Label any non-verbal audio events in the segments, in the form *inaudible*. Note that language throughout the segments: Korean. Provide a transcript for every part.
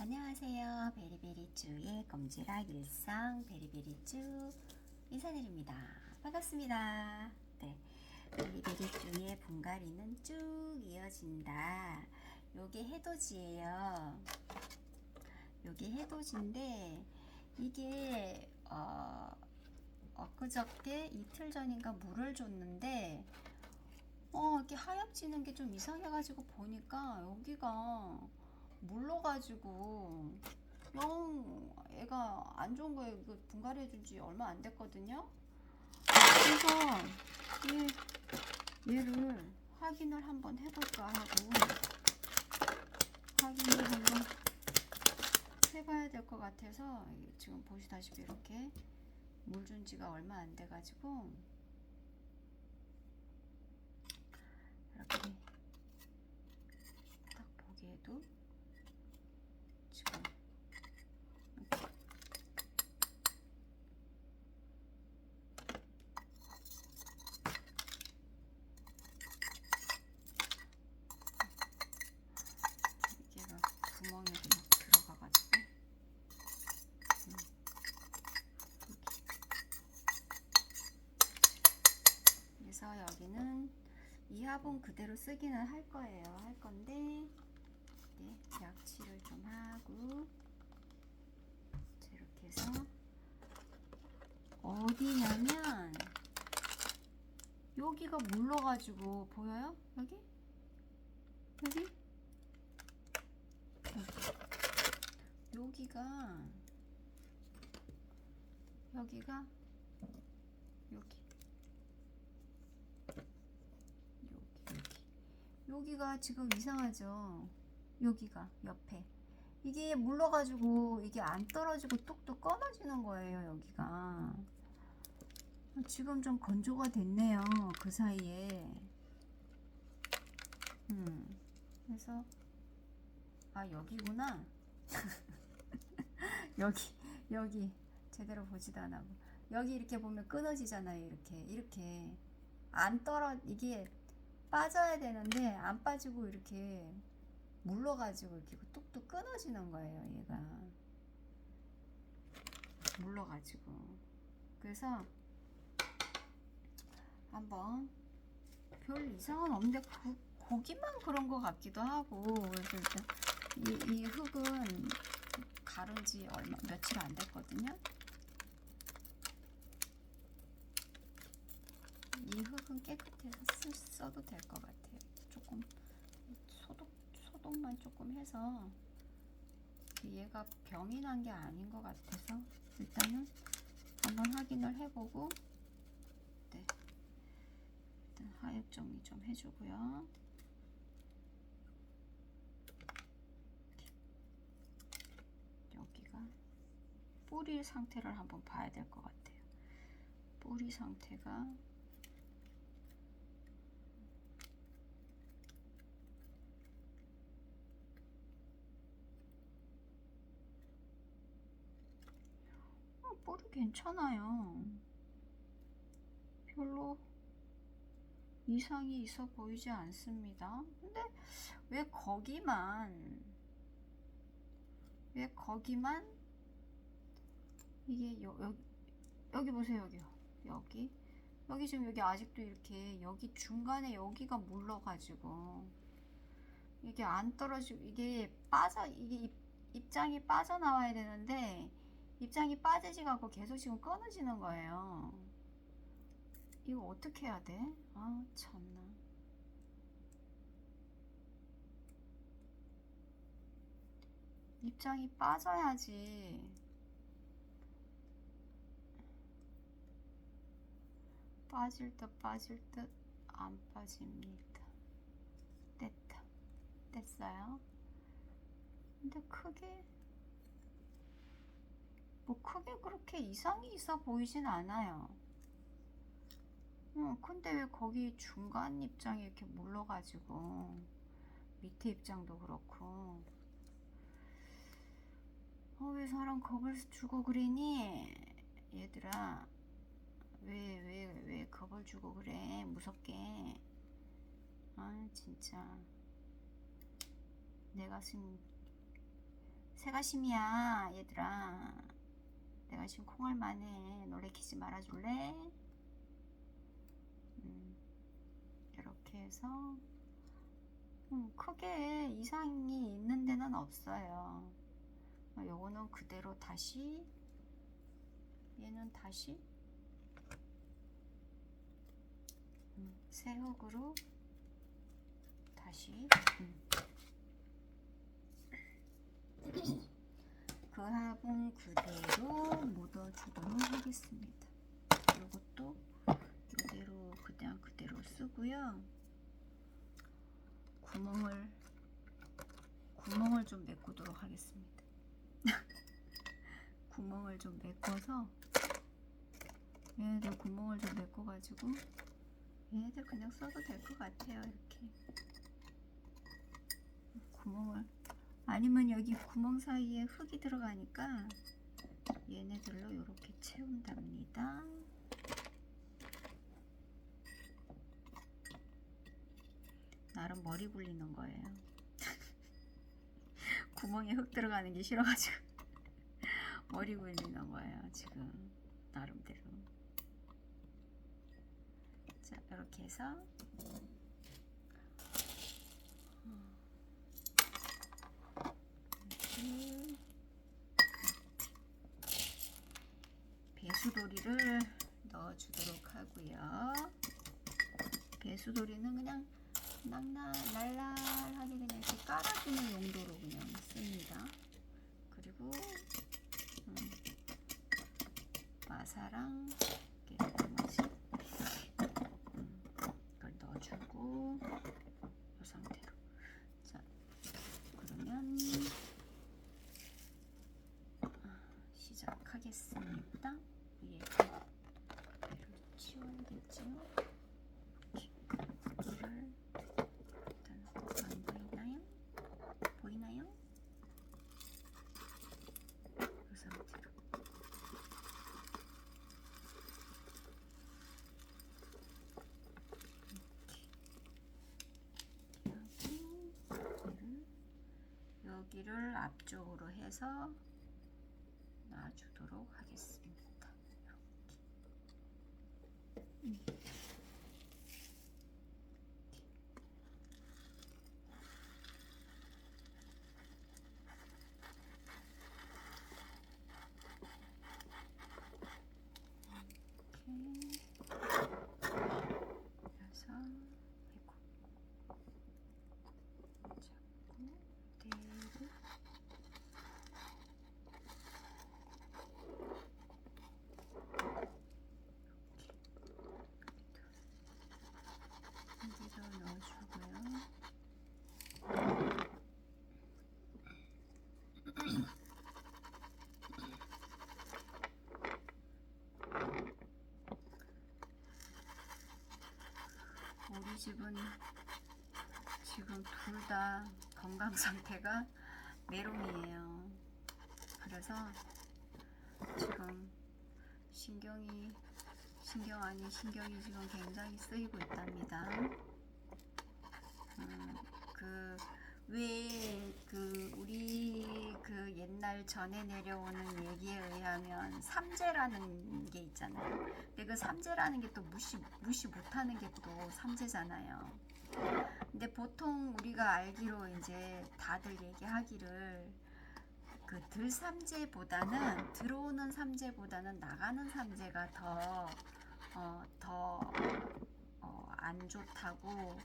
안녕하세요. 베리베리쭈의 껌지락 일상 베리베리쭈 인사드립니다. 반갑습니다. 네. 베리베리쭈의 분갈이는 쭉 이어진다. 요게 해돋이에요. 요게 해돋인데 이게 어, 엊그저께 이틀 전인가 물을 줬는데 어 이렇게 하얗지는 게 좀 이상해가지고 보니까 여기가 물러가지고 영 애가 안 좋은 거에 그 분갈이 해준 지 얼마 안 됐거든요. 그래서 얘, 얘를 확인을 한번 해볼까 하고 확인을 한번 해봐야 될 것 같아서 지금 보시다시피 이렇게 물 준 지가 얼마 안 돼가지고 이렇게 딱 보기에도 지금 이렇게 이게 막 구멍에도 막 들어가가지고 음, 이렇게. 그래서 여기는 이 화분 그대로 쓰기는 할 거예요. 할 건데 네, 약치를 좀 하고 자, 이렇게 해서 어디냐면 여기가 물러가지고 보여요? 여기? 여기? 여기. 여기가 여기가 여기 여기 여기 여기가 지금 이상하죠? 여기가 옆에. 이게 물러가지고 이게 안 떨어지고 뚝뚝 끊어지는 거예요 여기가. 지금 좀 건조가 됐네요 그 사이에. 음 그래서 아 여기구나. *laughs* 여기 여기. 제대로 보지도 않아 여기 이렇게 보면 끊어지잖아요 이렇게. 이렇게. 안 떨어 이게 빠져야 되는데 안 빠지고 이렇게 물러가지고 이렇게 뚝뚝 끊어지는 거예요 얘가. 물러가지고. 그래서 한번 별 이상은 없는데 고, 고기만 그런 것 같기도 하고. 그래서 일단 이, 이 흙은 가른 지 얼마 며칠 안 됐거든요 깨끗해서 쓰, 써도 될 것 같아요 조금 소독, 소독만 조금 해서 얘가 병이 난 게 아닌 것 같아서 일단은 한번 확인을 해보고 네. 일단 하엽 정리 좀 해주고요. 여기가 뿌리 상태를 한번 봐야 될 것 같아요. 뿌리 상태가 어, 뿌리 괜찮아요. 별로 이상이 있어 보이지 않습니다. 근데 왜 거기만 왜 거기만 이게 여, 여, 여기 보세요 여기요 여기 여기 지금 여기 아직도 이렇게 여기 중간에 여기가 물러가지고 이게 안 떨어지고 이게 빠져 이게 입, 입장이 빠져나와야 되는데 입장이 빠지지가 않고 계속 지금 끊어지는 거예요. 이거 어떻게 해야 돼? 아 참나. 입장이 빠져야지. 빠질 듯 빠질 듯 안 빠집니다. 됐다. 됐어요. 근데 크게 뭐 크게 그렇게 이상이 있어 보이진 않아요. 어, 근데 왜 거기 중간 입장이 이렇게 물러가지고 밑에 입장도 그렇고. 어, 왜 사람 겁을 주고 그러니? 얘들아 왜 왜 왜 겁을 주고 그래? 무섭게. 아 진짜. 내가 지금 새가심이야 얘들아 내가 지금 콩알만 해 놀래키지 말아줄래? 음, 이렇게 해서 음, 크게 이상이 있는 데는 없어요 어, 요거는 그대로 다시 얘는 다시 음, 새 흙으로 다시 음. *clears throat* 그 화분 그대로 묻어주도록 하겠습니다. 이것도 이대로 그냥 그대로 쓰고요. 구멍을 구멍을 좀 메꾸도록 하겠습니다. *laughs* 구멍을 좀 메꿔서 얘네들 구멍을 좀 메꿔가지고 얘네들 그냥 써도 될 것 같아요. 이렇게 구멍을 아니면 여기 구멍 사이에 흙이 들어가니까 얘네들로 이렇게 채운답니다. 나름 머리 굴리는 거예요. *laughs* 구멍에 흙 들어가는 게 싫어가지고 *laughs* 머리 굴리는 거예요. 지금 나름대로. 자 이렇게 해서 이렇게 배수도리를 넣어주도록 하고요. 배수도리는 그냥 낭날 날랄하게 그냥 이렇게 깔아주는 용도로 그냥 씁니다. 그리고 음, 마사랑 이렇게 나머지 음, 이걸 넣어주고 이 상태로 자 그러면 시작하겠습니다. 위에 배를 치워야겠죠. 이를 일단 안 보이나요? 보이나요? 이 상태로 이렇게 여기를 여기를 앞쪽으로 해서 놔주도록 하겠습니다. 이렇게. 이렇게 해서 아이고 잡고 대로 여기도 넣어주고요. 우리 집은 지금 둘 다 건강 상태가 메롱이에요. 그래서 지금 신경이 신경 아닌 신경이 지금 굉장히 쓰이고 있답니다. 음, 그, 왜, 그, 우리 그 옛날 전에 내려오는 얘기에 의하면 삼재라는 게 있잖아요. 근데 그 삼재라는 게 또 무시, 무시 못하는 게 또 삼재잖아요. 근데 보통 우리가 알기로 이제 다들 얘기하기를 그 들삼재보다는 들어오는 삼재보다는 나가는 삼재가 더 어, 더, 어, 안 좋다고,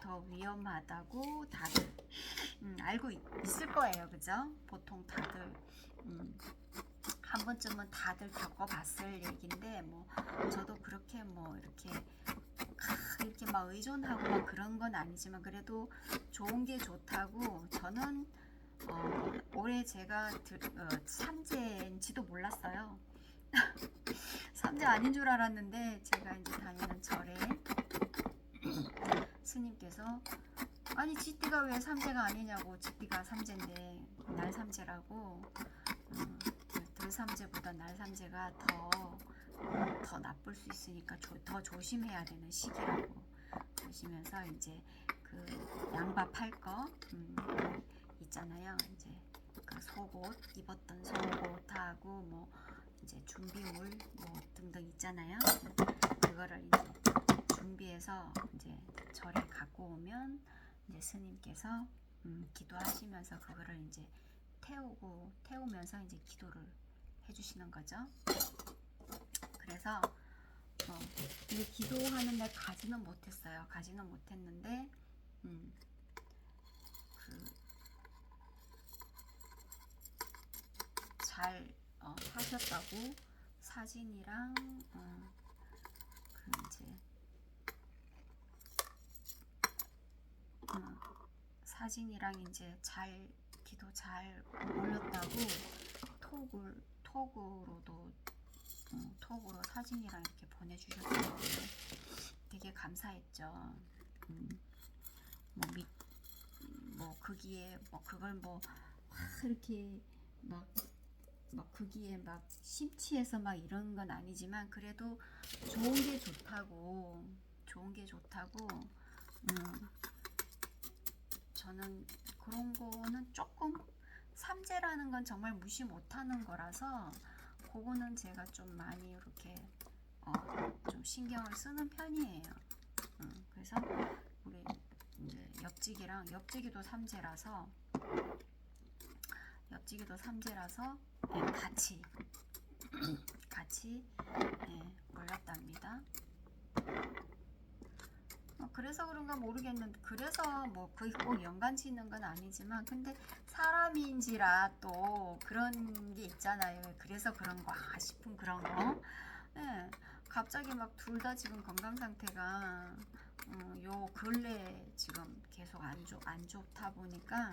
더 위험하다고 다들, 음, 알고 있, 을 거예요. 그죠? 보통 다들, 음, 한 번쯤은 다들 겪어봤을 얘기인데, 뭐, 저도 그렇게 뭐, 이렇게, 아, 이렇게 막 의존하고 막 그런 건 아니지만, 그래도 좋은 게 좋다고, 저는, 어, 올해 제가 들, 어, 삼재인지도 몰랐어요. *laughs* 삼재 아닌 줄 알았는데 제가 이제 다니는 절에 스님께서 아니 지띠가 왜 삼재가 아니냐고 지띠가 삼재인데 날 삼재라고 음, 들 삼재보다 날 삼재가 더 더 나쁠 수 있으니까 조, 더 조심해야 되는 시기라고 그러시면서 이제 그 양밥 할거 음, 있잖아요 이제 그 속옷 입었던 속옷하고 뭐 이제 준비물 뭐 등등 있잖아요. 그거를 이제 준비해서 이제 절에 갖고 오면 이제 스님께서 음, 기도하시면서 그거를 이제 태우고 태우면서 이제 기도를 해주시는 거죠. 그래서 어, 근데 기도하는 날 가지는 못했어요. 가지는 못했는데 음, 그잘 어, 하셨다고 사진이랑 어, 그 이제 어, 사진이랑 이제 잘 기도 잘 올렸다고 톡을 톡으로도 어, 톡으로 사진이랑 이렇게 보내주셨어요. 되게 감사했죠. 음, 뭐, 미, 뭐뭐 그걸 뭐막 이렇게 막, 막 거기에 막 심취해서 막 이런 건 아니지만 그래도 좋은 게 좋다고 좋은 게 좋다고 음, 저는 그런 거는 조금 삼재라는 건 정말 무시 못하는 거라서 그거는 제가 좀 많이 이렇게 어, 좀 신경을 쓰는 편이에요. 음, 그래서 우리 이제 옆지기랑 옆지기도 삼재라서 옆지기도 삼재라서 예, 같이 *clears throat* 같이 예, 올렸답니다. 어, 그래서 그런가 모르겠는데 그래서 뭐 그게 꼭 연관지 있는 건 아니지만 근데 사람인지라 또 그런 게 있잖아요. 그래서 그런가 싶은 그런 거. 예, 갑자기 막 둘 다 지금 건강 상태가 음, 요 근래 지금 계속 안, 좋, 안 좋다 보니까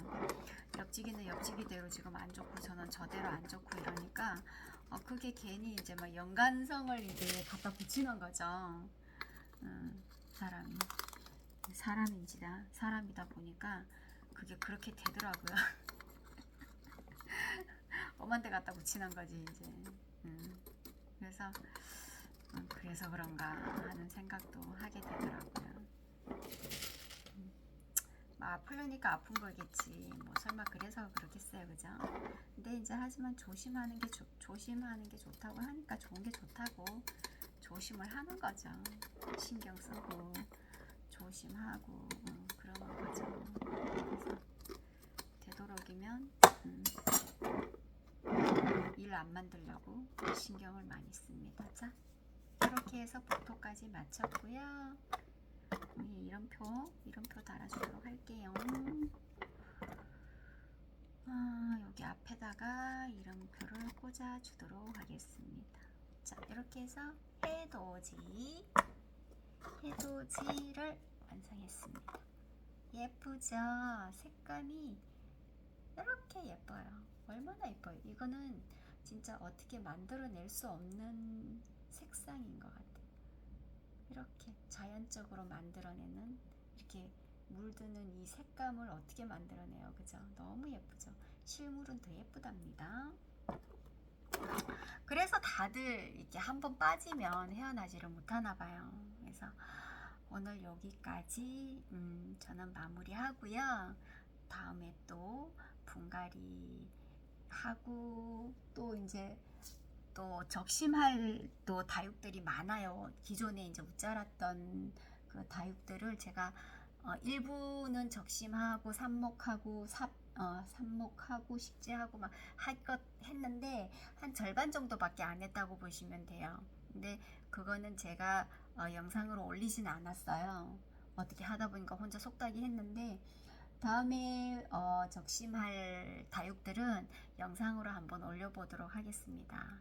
옆지기는 옆지기대로 지금 안 좋고 저는 저대로 안 좋고 이러니까 어, 그게 괜히 이제 막 연관성을 이제 갖다 붙이는 거죠. 음, 사람이 사람인지다 사람이다 보니까 그게 그렇게 되더라고요. *laughs* 엄한 데 갖다 붙이는 거지 이제. 음, 그래서 음, 그래서 그런가 하는 생각도 하게 되더라고요. 음, 뭐 아프려니까 아픈 거겠지. 뭐 설마 그래서 그러겠어요, 그죠? 근데 이제 하지만 조심하는 게 조, 조심하는 게 좋다고 하니까 좋은 게 좋다고 조심을 하는 거죠. 신경 쓰고 조심하고 음, 그러는 거죠. 그래서 되도록이면 음, 일안 만들려고 신경을 많이 씁니다. 자, 이렇게 해서 복토까지 마쳤고요. 위에 이름표, 이름표 달아주도록 할게요. 아, 여기 앞에다가 이름표를 꽂아주도록 하겠습니다. 자, 이렇게 해서 해돋이, 해돋이를 완성했습니다. 예쁘죠? 색감이 이렇게 예뻐요. 얼마나 예뻐요. 이거는 진짜 어떻게 만들어낼 수 없는 색상인 것 같아요. 이렇게 자연적으로 만들어내는 이렇게 물드는 이 색감을 어떻게 만들어내요. 그죠? 너무 예쁘죠? 실물은 더 예쁘답니다. 그래서 다들 이렇게 한번 빠지면 헤어나지를 못하나 봐요. 그래서 오늘 여기까지 음, 저는 마무리하고요. 다음에 또 분갈이 하고 또 이제 또 적심할 또 다육들이 많아요. 기존에 이제 웃자랐던 그 다육들을 제가 어, 일부는 적심하고 삽목하고 삽 어, 삽목하고 식재하고 막 할 것 했는데 한 절반 정도밖에 안 했다고 보시면 돼요. 근데 그거는 제가 어, 영상으로 올리진 않았어요. 어떻게 하다 보니까 혼자 속닥이 했는데 다음에 어, 적심할 다육들은 영상으로 한번 올려보도록 하겠습니다.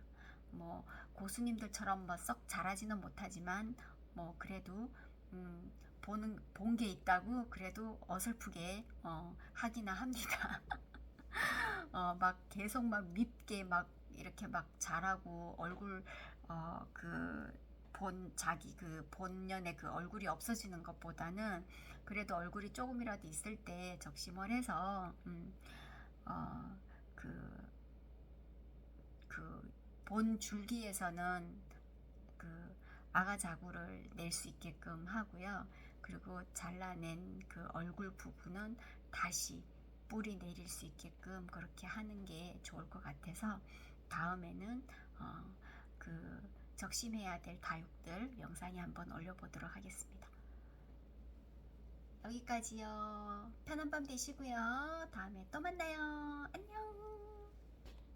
뭐 고수님들처럼 뭐 썩 잘하지는 못하지만 뭐 그래도 음, 보는 본 게 있다고 그래도 어설프게 어, 하기나 합니다. *laughs* 어, 막 계속 막 밉게 막 이렇게 막 잘하고 얼굴 어, 그 본 자기 그 본연의 그 얼굴이 없어지는 것보다는 그래도 얼굴이 조금이라도 있을 때 적심을 해서 음, 어, 그, 그 본 줄기에서는 그 아가 자구를 낼 수 있게끔 하고요. 그리고 잘라낸 그 얼굴 부분은 다시 뿌리 내릴 수 있게끔 그렇게 하는 게 좋을 것 같아서 다음에는 어, 그 적심해야 될 다육들 영상에 한번 올려보도록 하겠습니다. 여기까지요. 편한 밤 되시고요. 다음에 또 만나요. 안녕.